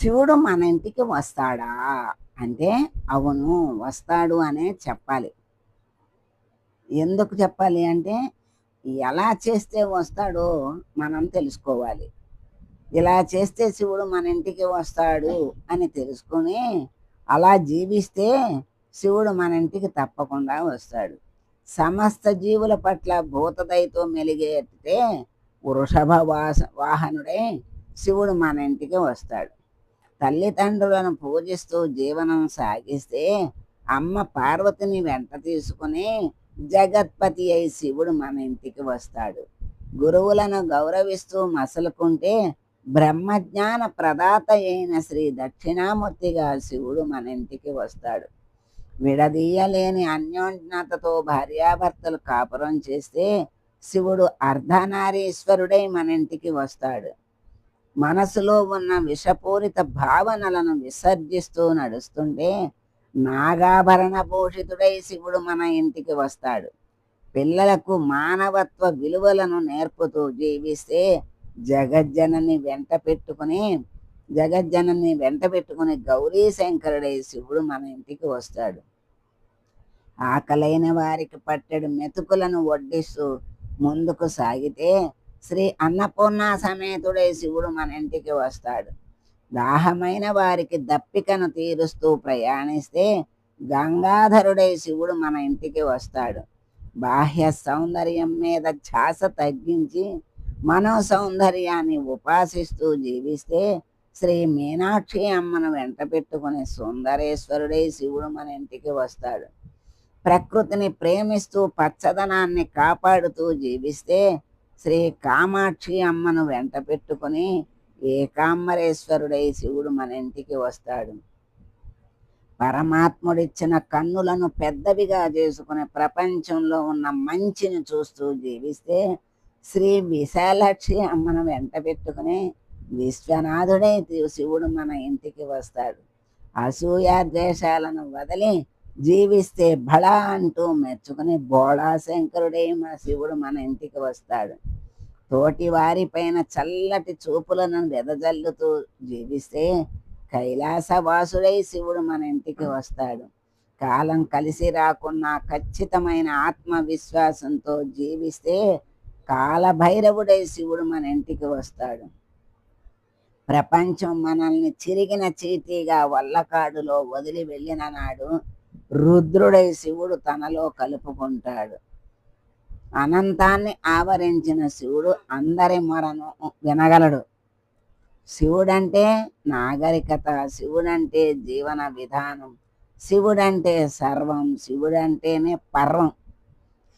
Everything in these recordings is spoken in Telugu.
శివుడు మన ఇంటికి వస్తాడా? అంటే అవును వస్తాడు అనే చెప్పాలి. ఎందుకు చెప్పాలి అంటే ఎలా చేస్తే వస్తాడో మనం తెలుసుకోవాలి. ఇలా చేస్తే శివుడు మన ఇంటికి వస్తాడు అని తెలుసుకొని అలా జీవిస్తే శివుడు మన ఇంటికి తప్పకుండా వస్తాడు. సమస్త జీవుల పట్ల భూతదయతో మెలిగేస్తే వృషభ వాస వాహనుడే శివుడు మన ఇంటికి వస్తాడు. తల్లిదండ్రులను పూజిస్తూ జీవనం సాగిస్తే అమ్మ పార్వతిని వెంట తీసుకుని జగత్పతి అయి శివుడు మన ఇంటికి వస్తాడు. గురువులను గౌరవిస్తూ మసలుకుంటే బ్రహ్మజ్ఞాన ప్రదాత అయిన శ్రీ దక్షిణామూర్తిగా శివుడు మన ఇంటికి వస్తాడు. విడదీయలేని అన్యోన్యతతో భార్యాభర్తలు కాపురం చేస్తే శివుడు అర్ధనారీశ్వరుడై మన ఇంటికి వస్తాడు. మనసులో ఉన్న విషపూరిత భావనలను విసర్జిస్తూ నడుస్తుంటే నాగాభరణ భూషితుడై శివుడు మన ఇంటికి వస్తాడు. పిల్లలకు మానవత్వ విలువలను నేర్పుతూ జీవిస్తే జగజ్జనని వెంట పెట్టుకుని జగజ్జనని వెంట పెట్టుకుని గౌరీ శంకరుడై శివుడు మన ఇంటికి వస్తాడు. ఆకలైన వారికి పట్టెడు మెతుకులను వడ్డిస్తూ ముందుకు సాగితే శ్రీ అన్నపూర్ణ సమేతుడై శివుడు మన ఇంటికి వస్తాడు. దాహమైన వారికి దప్పికను తీరుస్తూ ప్రయాణిస్తే గంగాధరుడై శివుడు మన ఇంటికి వస్తాడు. బాహ్య సౌందర్యం మీద ఛాస తగ్గించి మనో సౌందర్యాన్ని ఉపాసిస్తూ జీవిస్తే శ్రీ మీనాక్షి అమ్మను వెంట పెట్టుకుని సుందరేశ్వరుడై శివుడు మన ఇంటికి వస్తాడు. ప్రకృతిని ప్రేమిస్తూ పచ్చదనాన్ని కాపాడుతూ జీవిస్తే శ్రీ కామాక్షి అమ్మను వెంట పెట్టుకుని ఏకాంబరేశ్వరుడై శివుడు మన ఇంటికి వస్తాడు. పరమాత్ముడిచ్చిన కన్నులను పెద్దవిగా చేసుకుని ప్రపంచంలో ఉన్న మంచిని చూస్తూ జీవిస్తే శ్రీ విశాలాక్షి అమ్మను వెంట పెట్టుకుని విశ్వనాథుడై శివుడు మన ఇంటికి వస్తాడు. అసూయ ద్వేషాలను వదిలి జీవిస్తే బళా అంటూ మెచ్చుకుని బోడా శంకరుడై మన శివుడు మన ఇంటికి వస్తాడు. తోటి వారిపైన చల్లటి చూపులను వెదజల్లుతూ జీవిస్తే కైలాసవాసుడై శివుడు మన ఇంటికి వస్తాడు. కాలం కలిసి రాకున్నా ఖచ్చితమైన ఆత్మవిశ్వాసంతో జీవిస్తే కాలభైరవుడై శివుడు మన ఇంటికి వస్తాడు. ప్రపంచం మనల్ని చిరిగిన చీటీగా వల్లకాడులో వదిలి వెళ్ళిన నాడు రుద్రుడై శివుడు తనలో కలుపుకుంటాడు. అనంతాన్ని ఆవరించిన శివుడు అందరి మొరను వినగలడు. శివుడంటే నాగరికత శివుడంటే జీవన విధానం శివుడంటే సర్వం శివుడంటేనే పర్వం.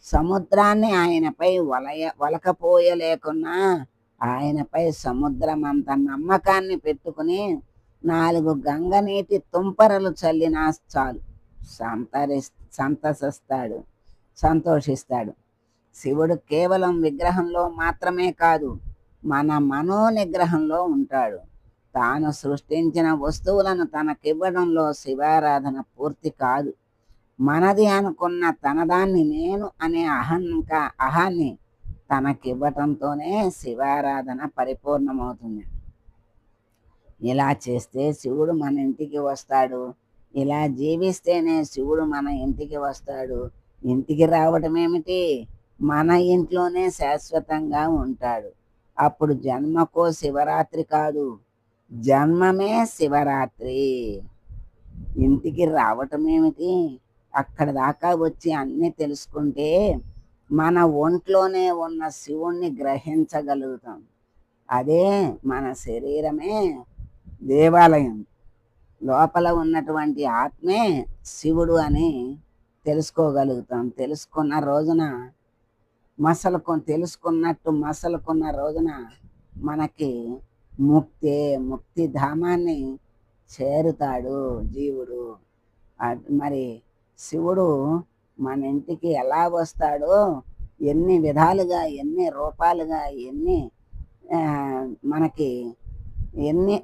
సముద్రాన్ని ఆయనపై వలయ వలకపోయలేకున్నా ఆయనపై సముద్రం అంత నమ్మకాన్ని పెట్టుకుని నాలుగు గంగ నీటి తుంపరలు చల్లినా చాలు. సంతరి సంతసిస్తాడు సంతోషిస్తాడు. శివుడు కేవలం విగ్రహంలో మాత్రమే కాదు మన మనోనిగ్రహంలో ఉంటాడు. తాను సృష్టించిన వస్తువులను తనకివ్వడంలో శివారాధన పూర్తి కాదు. మనది అనుకున్న తనదాన్ని నేను అనే అహంక అహాన్ని తనకివ్వటంతోనే శివారాధన పరిపూర్ణమవుతుంది. ఇలా చేస్తే శివుడు మన ఇంటికి వస్తాడు. ఇలా జీవిస్తేనే శివుడు మన ఇంటికి వస్తాడు. ఇంటికి రావటం ఏమిటి? మన ఇంట్లోనే శాశ్వతంగా ఉంటాడు. అప్పుడు జన్మకో శివరాత్రి కాదు జన్మమే శివరాత్రి. ఇంటికి రావటం ఏమిటి? అక్కడ దాకా వచ్చి అన్నీ తెలుసుకుంటే మన ఒంట్లోనే ఉన్న శివుణ్ణి గ్రహించగలుగుతాం. అదే మన శరీరమే దేవాలయం. లోపల ఉన్నటువంటి ఆత్మే శివుడు అని తెలుసుకోగలుగుతాం. తెలుసుకున్న రోజున మసలుకు తెలుసుకున్నట్టు మసలుకున్న రోజున మనకి ముక్తి ముక్తి ధామాన్ని చేరుతాడు జీవుడు. మరి శివుడు మన ఇంటికి ఎలా వస్తాడో ఎన్ని విధాలుగా ఎన్ని రూపాలుగా ఎన్ని మనకి ఎన్ని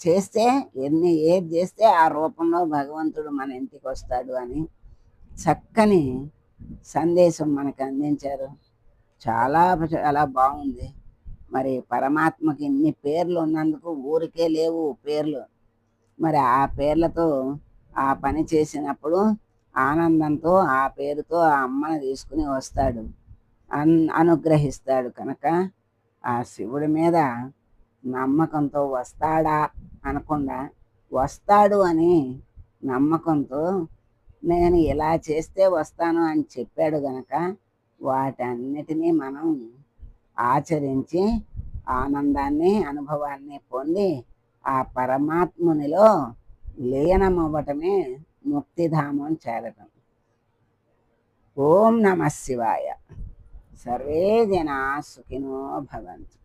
చేస్తే ఎన్ని ఏది చేస్తే ఆ రూపంలో భగవంతుడు మన ఇంటికి వస్తాడు అని చక్కని సందేశం మనకు అందించారు. చాలా చాలా బాగుంది. మరి పరమాత్మకి ఇన్ని పేర్లు ఉన్నందుకు ఊరికే లేవు పేర్లు. మరి ఆ పేర్లతో ఆ పని చేసినప్పుడు ఆనందంతో ఆ పేరుతో ఆ అమ్మను తీసుకుని వస్తాడు. అన్ అనుగ్రహిస్తాడు కనుక ఆ శివుడి మీద నమ్మకంతో వస్తాడా అనకుండా వస్తాడు అని నమ్మకంతో నేను ఇలా చేస్తే వస్తాను అని చెప్పాడు గనక వాటన్నిటినీ మనం ఆచరించి ఆనందాన్ని అనుభవాన్ని పొంది ఆ పరమాత్మునిలో లీనమవ్వటమే ముక్తిధామం చేరటం. ఓం నమ శివాయ. సర్వే జనా సుఖినో భవంతు.